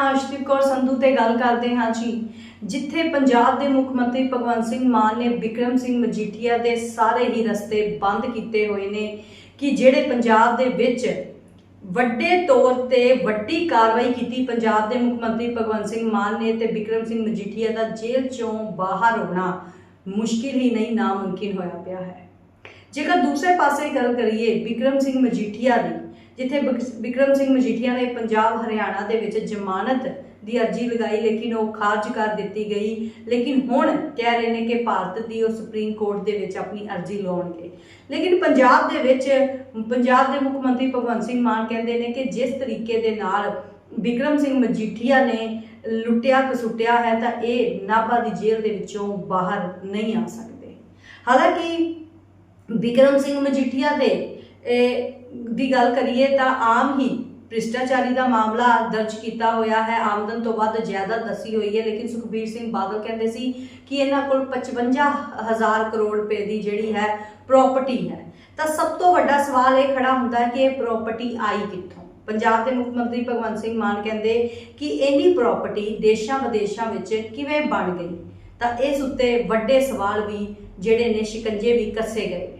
ਹਾਂ ਅਸ਼ਦੀਪ ਕੌਰ ਸੰਧੂ ਤੇ ਗੱਲ ਕਰਦੇ ਹਾਂ ਜੀ। ਜਿੱਥੇ ਪੰਜਾਬ ਦੇ ਮੁੱਖ ਮੰਤਰੀ ਭਗਵੰਤ ਸਿੰਘ ਮਾਨ ਨੇ ਵਿਕਰਮ ਸਿੰਘ ਮਜੀਠੀਆ ਦੇ ਸਾਰੇ ਹੀ ਰਸਤੇ ਬੰਦ ਕੀਤੇ ਹੋਏ ਨੇ ਕਿ ਜਿਹੜੇ ਪੰਜਾਬ ਦੇ ਵਿੱਚ ਵੱਡੇ ਤੌਰ ਤੇ ਵੱਡੀ ਕਾਰਵਾਈ ਕੀਤੀ ਪੰਜਾਬ ਦੇ ਮੁੱਖ ਮੰਤਰੀ ਭਗਵੰਤ ਸਿੰਘ ਮਾਨ ਨੇ ਤੇ ਵਿਕਰਮ ਸਿੰਘ ਮਜੀਠੀਆ ਦਾ ਜੇਲ੍ਹ ਚੋਂ ਬਾਹਰ ਆਉਣਾ ਮੁਸ਼ਕਿਲ ਹੀ ਨਹੀਂ, ਨਾਮੁਮਕਿਨ ਹੋਇਆ ਪਿਆ ਹੈ। ਜੇਕਰ ਦੂਸਰੇ ਪਾਸੇ ਗੱਲ ਕਰੀਏ, ਵਿਕਰਮ ਸਿੰਘ ਮਜੀਠੀਆ ਦੀ ਜਿੱਥੇ ਵਿਕ- ਵਿਕਰਮ ਸਿੰਘ ਮਜੀਠੀਆ ਨੇ ਪੰਜਾਬ, ਹਰਿਆਣਾ ਦੇ ਵਿੱਚ ਜ਼ਮਾਨਤ ਦੀ ਅਰਜ਼ੀ ਲਗਾਈ, ਲੇਕਿਨ ਉਹ ਖਾਰਜ ਕਰ ਦਿੱਤੀ ਗਈ। ਲੇਕਿਨ ਹੁਣ ਕਹਿ ਰਹੇ ਨੇ ਕਿ ਭਾਰਤ ਦੀ ਉਹ ਸੁਪਰੀਮ ਕੋਰਟ ਦੇ ਵਿੱਚ ਆਪਣੀ ਅਰਜ਼ੀ ਲਾਉਣਗੇ। ਲੇਕਿਨ ਪੰਜਾਬ ਦੇ ਵਿੱਚ, ਪੰਜਾਬ ਦੇ ਮੁੱਖ ਮੰਤਰੀ ਭਗਵੰਤ ਸਿੰਘ ਮਾਨ ਕਹਿੰਦੇ ਨੇ ਕਿ ਜਿਸ ਤਰੀਕੇ ਦੇ ਨਾਲ ਵਿਕਰਮ ਸਿੰਘ ਮਜੀਠੀਆ ਨੇ ਲੁੱਟਿਆ, ਕਸੁੱਟਿਆ ਹੈ, ਤਾਂ ਇਹ ਨਾਭਾ ਦੀ ਜੇਲ੍ਹ ਦੇ ਵਿੱਚੋਂ ਬਾਹਰ ਨਹੀਂ ਆ ਸਕਦੇ। ਹਾਲਾਂਕਿ ਵਿਕਰਮ ਸਿੰਘ ਮਜੀਠੀਆ ਦੇ ਦੀ ਗੱਲ ਕਰੀਏ ਤਾਂ ਆਮ ਹੀ ਭ੍ਰਿਸ਼ਟਾਚਾਰੀ ਦਾ ਮਾਮਲਾ ਦਰਜ ਕੀਤਾ ਹੋਇਆ ਹੈ। ਆਮਦਨ ਤੋਂ ਵੱਧ ਜ਼ਿਆਦਾ ਦੱਸੀ ਹੋਈ ਹੈ, ਲੇਕਿਨ ਸੁਖਬੀਰ ਸਿੰਘ ਬਾਦਲ ਕਹਿੰਦੇ ਸੀ ਕਿ ਇਹਨਾਂ ਕੋਲ 55000 ਕਰੋੜ ਰੁਪਏ ਦੀ ਜਿਹੜੀ ਹੈ ਪ੍ਰਾਪਰਟੀ ਹੈ। ਤਾਂ ਸਭ ਤੋਂ ਵੱਡਾ ਸਵਾਲ ਇਹ ਖੜਾ ਹੁੰਦਾ ਹੈ ਕਿ ਇਹ ਪ੍ਰਾਪਰਟੀ ਆਈ ਕਿੱਥੋਂ? ਪੰਜਾਬ ਦੇ ਮੁੱਖ ਮੰਤਰੀ ਭਗਵੰਤ ਸਿੰਘ ਮਾਨ ਕਹਿੰਦੇ ਕਿ ਇੰਨੀ ਪ੍ਰਾਪਰਟੀ ਦੇਸ਼ਾਂ ਵਿਦੇਸ਼ਾਂ ਵਿੱਚ ਕਿਵੇਂ ਬਣ ਗਈ? ਤਾਂ ਇਸ ਉੱਤੇ ਵੱਡੇ ਸਵਾਲ ਵੀ ਜਿਹੜੇ ਨੇ ਸ਼ਿਕੰਜੇ ਵੀ ਕੱਸੇ ਗਏ।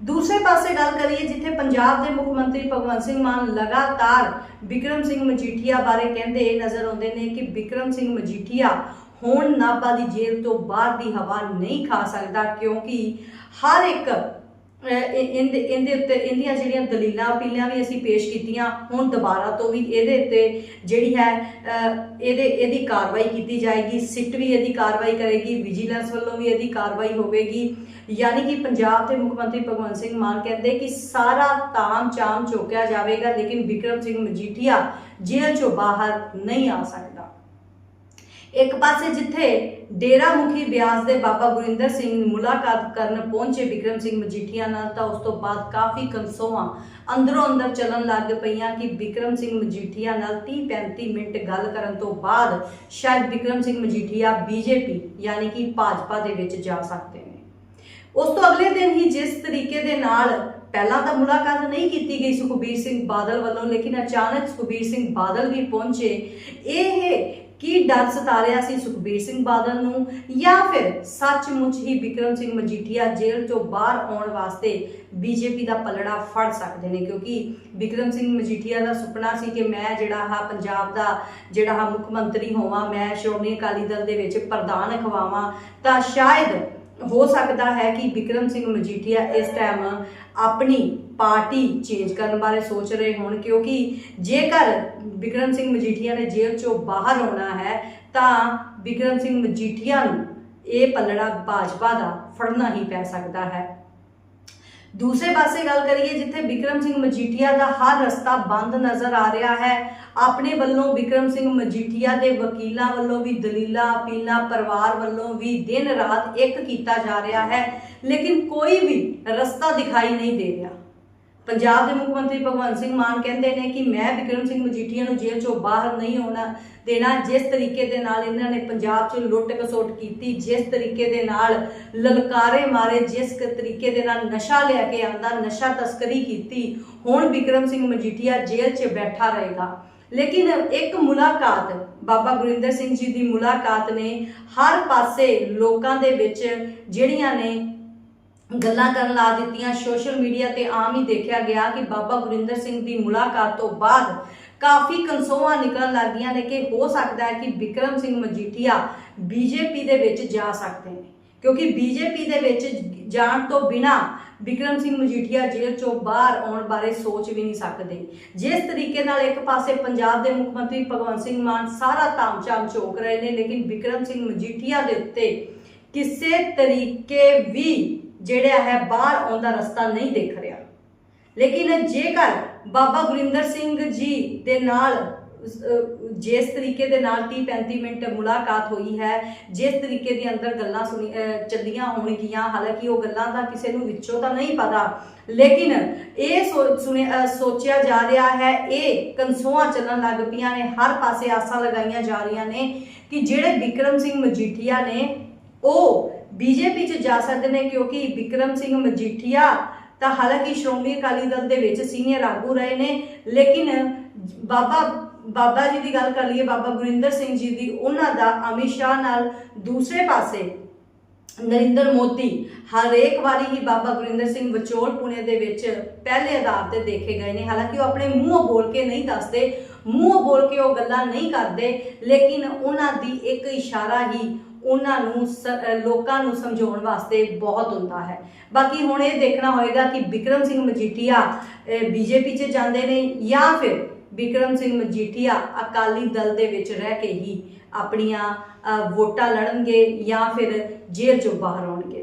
ਦੂਸਰੇ ਪਾਸੇ ਗੱਲ ਕਰੀਏ, ਜਿੱਥੇ ਪੰਜਾਬ ਦੇ ਮੁੱਖ ਮੰਤਰੀ ਭਗਵੰਤ ਸਿੰਘ ਮਾਨ ਲਗਾਤਾਰ ਵਿਕਰਮ ਸਿੰਘ ਮਜੀਠੀਆ ਬਾਰੇ ਕਹਿੰਦੇ ਨਜ਼ਰ ਆਉਂਦੇ ਨੇ ਕਿ ਵਿਕਰਮ ਸਿੰਘ ਮਜੀਠੀਆ ਹੁਣ ਨਾਭਾ ਦੀ ਜੇਲ੍ਹ ਤੋਂ ਬਾਹਰ ਦੀ ਹਵਾ ਨਹੀਂ ਖਾ ਸਕਦਾ, ਕਿਉਂਕਿ ਹਰ ਇੱਕ ਇਹਦੇ ਇਹਦੇ ਉੱਤੇ, ਇਹਦੀਆਂ ਜਿਹੜੀਆਂ ਦਲੀਲਾਂ ਅਪੀਲਾਂ ਵੀ ਅਸੀਂ ਪੇਸ਼ ਕੀਤੀਆਂ, ਹੁਣ ਦੁਬਾਰਾ ਤੋਂ ਵੀ ਇਹਦੇ ਉੱਤੇ ਜਿਹੜੀ ਹੈ ਇਹਦੇ, ਇਹਦੀ ਕਾਰਵਾਈ ਕੀਤੀ ਜਾਏਗੀ, ਸਿੱਟ ਵੀ ਇਹਦੀ ਕਾਰਵਾਈ ਕਰੇਗੀ, ਵਿਜੀਲੈਂਸ ਵੱਲੋਂ ਵੀ ਇਹਦੀ ਕਾਰਵਾਈ ਹੋਵੇਗੀ। ਯਾਨੀ ਕਿ ਪੰਜਾਬ ਦੇ ਮੁੱਖ ਮੰਤਰੀ ਭਗਵੰਤ ਸਿੰਘ ਮਾਨ ਕਹਿੰਦੇ ਕਿ ਸਾਰਾ ਤਾਮ ਚਾਮ ਚੋਕਿਆ ਜਾਵੇਗਾ, ਲੇਕਿਨ ਵਿਕਰਮ ਸਿੰਘ ਮਜੀਠੀਆ ਜੇਲ੍ਹ ਚੋਂ ਬਾਹਰ ਨਹੀਂ ਆ ਸਕਦਾ। ਇੱਕ ਪਾਸੇ ਜਿੱਥੇ ਡੇਰਾ ਮੁਖੀ ਬਿਆਸ ਦੇ ਬਾਬਾ ਗੁਰਿੰਦਰ ਸਿੰਘ ਨੂੰ ਮੁਲਾਕਾਤ ਕਰਨ ਪਹੁੰਚੇ ਵਿਕਰਮ ਸਿੰਘ ਮਜੀਠੀਆ ਨਾਲ, ਤਾਂ ਉਸ ਤੋਂ ਬਾਅਦ ਕਾਫੀ ਕੰਸੋਆਂ ਅੰਦਰੋਂ ਅੰਦਰ ਚੱਲਣ ਲੱਗ ਪਈਆਂ ਕਿ ਵਿਕਰਮ ਸਿੰਘ ਮਜੀਠੀਆ ਨਾਲ 30-35 ਮਿੰਟ ਗੱਲ ਕਰਨ ਤੋਂ ਬਾਅਦ ਸ਼ਾਇਦ ਵਿਕਰਮ ਸਿੰਘ ਮਜੀਠੀਆ ਬੀਜੇਪੀ ਯਾਨੀ ਕਿ ਭਾਜਪਾ ਦੇ ਵਿੱਚ ਜਾ ਸਕਦੇ ਨੇ। ਉਸ ਤੋਂ ਅਗਲੇ ਦਿਨ ਹੀ ਜਿਸ ਤਰੀਕੇ ਦੇ ਨਾਲ ਪਹਿਲਾਂ ਤਾਂ ਮੁਲਾਕਾਤ ਨਹੀਂ ਕੀਤੀ ਗਈ ਸੁਖਬੀਰ ਸਿੰਘ ਬਾਦਲ ਵੱਲੋਂ, ਲੇਕਿਨ ਅਚਾਨਕ ਸੁਖਬੀਰ ਸਿੰਘ ਬਾਦਲ ਵੀ ਪਹੁੰਚੇ। ਇਹ ਕੀ ਡਰ ਸਤਾ ਰਿਹਾ ਸੀ ਸੁਖਬੀਰ ਸਿੰਘ ਬਾਦਲ ਨੂੰ? ਜਾਂ ਫਿਰ ਸੱਚਮੁੱਚ ਹੀ ਵਿਕਰਮ ਸਿੰਘ ਮਜੀਠੀਆ ਜੇਲ੍ਹ ਤੋਂ ਬਾਹਰ ਆਉਣ ਵਾਸਤੇ ਬੀਜੇਪੀ ਦਾ ਪਲੜਾ ਫੜ ਸਕਦੇ ਨੇ? ਕਿਉਂਕਿ ਵਿਕਰਮ ਸਿੰਘ ਮਜੀਠੀਆ ਦਾ ਸੁਪਨਾ ਸੀ ਕਿ ਮੈਂ ਜਿਹੜਾ ਹਾਂ ਪੰਜਾਬ ਦਾ ਜਿਹੜਾ ਹਾਂ ਮੁੱਖ ਮੰਤਰੀ ਹੋਵਾਂ, ਮੈਂ ਸ਼੍ਰੋਮਣੀ ਅਕਾਲੀ ਦਲ ਦੇ ਵਿੱਚ ਪ੍ਰਧਾਨ ਖਵਾਵਾਂ ਤਾਂ ਸ਼ਾਇਦ ਹੋ ਸਕਦਾ ਹੈ ਕਿ ਵਿਕਰਮ ਸਿੰਘ ਮਜੀਠੀਆ ਇਸ ਟਾਈਮ ਆਪਣੀ ਪਾਰਟੀ ਚੇਂਜ ਕਰਨ ਬਾਰੇ ਸੋਚ ਰਹੇ ਹੋਣ, ਕਿਉਂਕਿ ਜੇਕਰ ਵਿਕਰਮ ਸਿੰਘ ਮਜੀਠੀਆ ਨੇ ਜੇਲ੍ਹ ਚੋਂ ਬਾਹਰ ਆਉਣਾ ਹੈ, ਤਾਂ ਵਿਕਰਮ ਸਿੰਘ ਮਜੀਠੀਆ ਨੂੰ ਇਹ ਪੱਲੜਾ ਭਾਜਪਾ ਦਾ ਫੜਨਾ ਹੀ ਪੈ ਸਕਦਾ ਹੈ। ਦੂਸਰੇ ਪਾਸੇ ਗੱਲ ਕਰੀਏ ਜਿੱਥੇ ਬਿਕਰਮ ਸਿੰਘ ਮਜੀਠੀਆ ਦਾ ਹਰ ਰਸਤਾ ਬੰਦ ਨਜ਼ਰ ਆ ਰਿਹਾ ਹੈ, ਆਪਣੇ ਵੱਲੋਂ ਬਿਕਰਮ ਸਿੰਘ ਮਜੀਠੀਆ ਦੇ ਵਕੀਲਾਂ ਵੱਲੋਂ ਵੀ, ਦਲੀਲਾਂ, ਅਪੀਲਾਂ, ਪਰਿਵਾਰ ਵੱਲੋਂ ਵੀ ਦਿਨ ਰਾਤ ਇੱਕ ਕੀਤਾ ਜਾ ਰਿਹਾ ਹੈ, ਲੇਕਿਨ ਕੋਈ ਵੀ ਰਸਤਾ ਦਿਖਾਈ ਨਹੀਂ ਦੇ ਰਿਹਾ। ਪੰਜਾਬ ਦੇ ਮੁੱਖ ਮੰਤਰੀ ਭਗਵੰਤ ਸਿੰਘ ਮਾਨ ਕਹਿੰਦੇ ਨੇ ਕਿ ਮੈਂ ਵਿਕਰਮ ਸਿੰਘ ਮਜੀਠੀਆ ਨੂੰ ਜੇਲ੍ਹ ਚੋਂ ਬਾਹਰ ਨਹੀਂ ਆਉਣਾ ਦੇਣਾ, ਜਿਸ ਤਰੀਕੇ ਦੇ ਨਾਲ ਇਹਨਾਂ ਨੇ ਪੰਜਾਬ 'ਚ ਲੁੱਟ ਕਸੋਟ ਕੀਤੀ, ਜਿਸ ਤਰੀਕੇ ਦੇ ਨਾਲ ਲਲਕਾਰੇ ਮਾਰੇ, ਜਿਸ ਤਰੀਕੇ ਦੇ ਨਾਲ ਨਸ਼ਾ ਲਿਆ ਕੇ ਆਂਦਾ, ਨਸ਼ਾ ਤਸਕਰੀ ਕੀਤੀ, ਹੁਣ ਵਿਕਰਮ ਸਿੰਘ ਮਜੀਠੀਆ ਜੇਲ੍ਹ 'ਚ ਬੈਠਾ ਰਹੇਗਾ। ਲੇਕਿਨ ਇੱਕ ਮੁਲਾਕਾਤ, ਬਾਬਾ ਗੁਰਿੰਦਰ ਸਿੰਘ ਜੀ ਦੀ ਮੁਲਾਕਾਤ ਨੇ, ਹਰ ਪਾਸੇ ਲੋਕਾਂ ਦੇ ਵਿੱਚ ਜਿਹੜੀਆਂ ਨੇ ਗੱਲਾਂ ਕਰਨ ਲਾ ਦਿੱਤੀਆਂ। ਸੋਸ਼ਲ ਮੀਡੀਆ ਤੇ ਆਮ ਹੀ ਦੇਖਿਆ ਗਿਆ ਕਿ ਬਾਬਾ ਗੁਰਿੰਦਰ ਸਿੰਘ ਦੀ ਮੁਲਾਕਾਤ ਤੋਂ ਬਾਅਦ ਕਾਫੀ ਕੰਸੋਆਂ ਨਿਕਲਣ ਲੱਗੀਆਂ ਨੇ ਕਿ ਹੋ ਸਕਦਾ ਹੈ ਕਿ ਵਿਕਰਮ ਸਿੰਘ ਮਜੀਠੀਆ ਬੀਜੇਪੀ ਦੇ ਵਿੱਚ ਜਾ ਸਕਦੇ ਨੇ। ਕਿਉਂਕਿ ਬੀਜੇਪੀ ਦੇ ਵਿੱਚ ਜਾਣ ਤੋਂ ਬਿਨਾ ਵਿਕਰਮ ਸਿੰਘ ਮਜੀਠੀਆ ਜੇਲ੍ਹ ਚੋਂ ਬਾਹਰ ਆਉਣ ਬਾਰੇ ਸੋਚ ਵੀ ਨਹੀਂ ਸਕਦੇ। ਜਿਸ ਤਰੀਕੇ ਨਾਲ ਇੱਕ ਪਾਸੇ ਪੰਜਾਬ ਦੇ ਮੁੱਖ ਮੰਤਰੀ ਭਗਵੰਤ ਸਿੰਘ ਮਾਨ ਸਾਰਾ ਤਾਮਝਾਮ ਝੋਕ ਰਹੇ ਨੇ, ਲੇਕਿਨ ਵਿਕਰਮ ਸਿੰਘ ਮਜੀਠੀਆ ਦੇ ਉੱਤੇ ਕਿਸੇ ਤਰੀਕੇ ਵੀ ਜਿਹੜਾ ਹੈ ਬਾਹਰ ਆਉਣ ਦਾ ਰਸਤਾ ਨਹੀਂ ਦੇਖ ਰਿਹਾ। ਲੇਕਿਨ ਜੇਕਰ ਬਾਬਾ ਗੁਰਿੰਦਰ ਸਿੰਘ ਜੀ ਦੇ ਨਾਲ ਜਿਸ ਤਰੀਕੇ ਦੇ ਨਾਲ 30 35 ਮਿੰਟ ਮੁਲਾਕਾਤ ਹੋਈ ਹੈ, ਜਿਸ ਤਰੀਕੇ ਦੇ ਅੰਦਰ ਗੱਲਾਂ ਸੁਣੀ ਚੱਲੀਆਂ ਹੋਣਗੀਆਂ, ਹਾਲਾਂਕਿ ਉਹ ਗੱਲਾਂ ਦਾ ਕਿਸੇ ਨੂੰ ਵਿੱਚੋਂ ਤਾਂ ਨਹੀਂ ਪਤਾ। ਲੇਕਿਨ ਇਹ ਸੋ- ਸੁਣਿਆ ਸੋਚਿਆ ਜਾ ਰਿਹਾ ਹੈ, ਇਹ ਕੰਸੋਆਂ ਚੱਲਣ ਲੱਗ ਪਈਆਂ ਨੇ, ਹਰ ਪਾਸੇ ਆਸਾਂ ਲਗਾਈਆਂ ਜਾ ਰਹੀਆਂ ਨੇ ਕਿ ਜਿਹੜੇ ਵਿਕਰਮ ਸਿੰਘ ਮਜੀਠੀਆ ਨੇ, ਉਹ ਬੀਜੇਪੀ 'ਚ ਜਾ ਸਕਦੇ ਨੇ ਕਿਉਂਕਿ ਵਿਕਰਮ ਸਿੰਘ ਮਜੀਠੀਆ ਤਾਂ ਹਾਲਾਂਕਿ ਸ਼੍ਰੋਮਣੀ ਅਕਾਲੀ ਦਲ ਦੇ ਵਿੱਚ ਸੀਨੀਅਰ ਆਗੂ ਰਹੇ ਨੇ, ਲੇਕਿਨ ਬਾਬਾ ਬਾਬਾ ਜੀ ਦੀ ਗੱਲ ਕਰ ਲਈਏ, ਬਾਬਾ ਗੁਰਿੰਦਰ ਸਿੰਘ ਜੀ ਦੀ, ਉਹਨਾਂ ਦਾ ਅਮਿਤ ਸ਼ਾਹ ਨਾਲ ਦੂਸਰੇ ਪਾਸੇ ਨਰਿੰਦਰ ਮੋਦੀ ਹਰੇਕ ਵਾਰੀ ਹੀ ਬਾਬਾ ਗੁਰਿੰਦਰ ਸਿੰਘ ਵਿਚੋਲ ਪੁਣੇ ਦੇ ਵਿੱਚ ਪਹਿਲੇ ਆਧਾਰ ਤੇ ਦੇਖੇ ਗਏ ਨੇ। ਹਾਲਾਂਕਿ ਉਹ ਆਪਣੇ ਮੂੰਹੋਂ ਬੋਲ ਕੇ ਨਹੀਂ ਦੱਸਦੇ, ਮੂੰਹੋਂ ਬੋਲ ਕੇ ਉਹ ਗੱਲਾਂ ਨਹੀਂ ਕਰਦੇ, ਲੇਕਿਨ ਉਹਨਾਂ ਦੀ ਇੱਕ ਇਸ਼ਾਰਾ ਹੀ ਉਹਨਾਂ ਨੂੰ ਸ- ਲੋਕਾਂ ਨੂੰ ਸਮਝਾਉਣ ਵਾਸਤੇ ਬਹੁਤ ਹੁੰਦਾ ਹੈ। ਬਾਕੀ ਹੁਣ ਇਹ ਦੇਖਣਾ ਹੋਏਗਾ ਕਿ ਵਿਕਰਮ ਸਿੰਘ ਮਜੀਠੀਆ ਬੀਜੇਪੀ 'ਚ ਜਾਂਦੇ ਨੇ ਜਾਂ ਫਿਰ ਵਿਕਰਮ ਸਿੰਘ ਮਜੀਠੀਆ ਅਕਾਲੀ ਦਲ ਦੇ ਵਿੱਚ ਰਹਿ ਕੇ ਹੀ ਆਪਣੀਆਂ ਵੋਟਾਂ ਲੜਨਗੇ ਜਾਂ ਫਿਰ ਜੇਲ੍ਹ ਚੋਂ ਬਾਹਰ ਆਉਣਗੇ।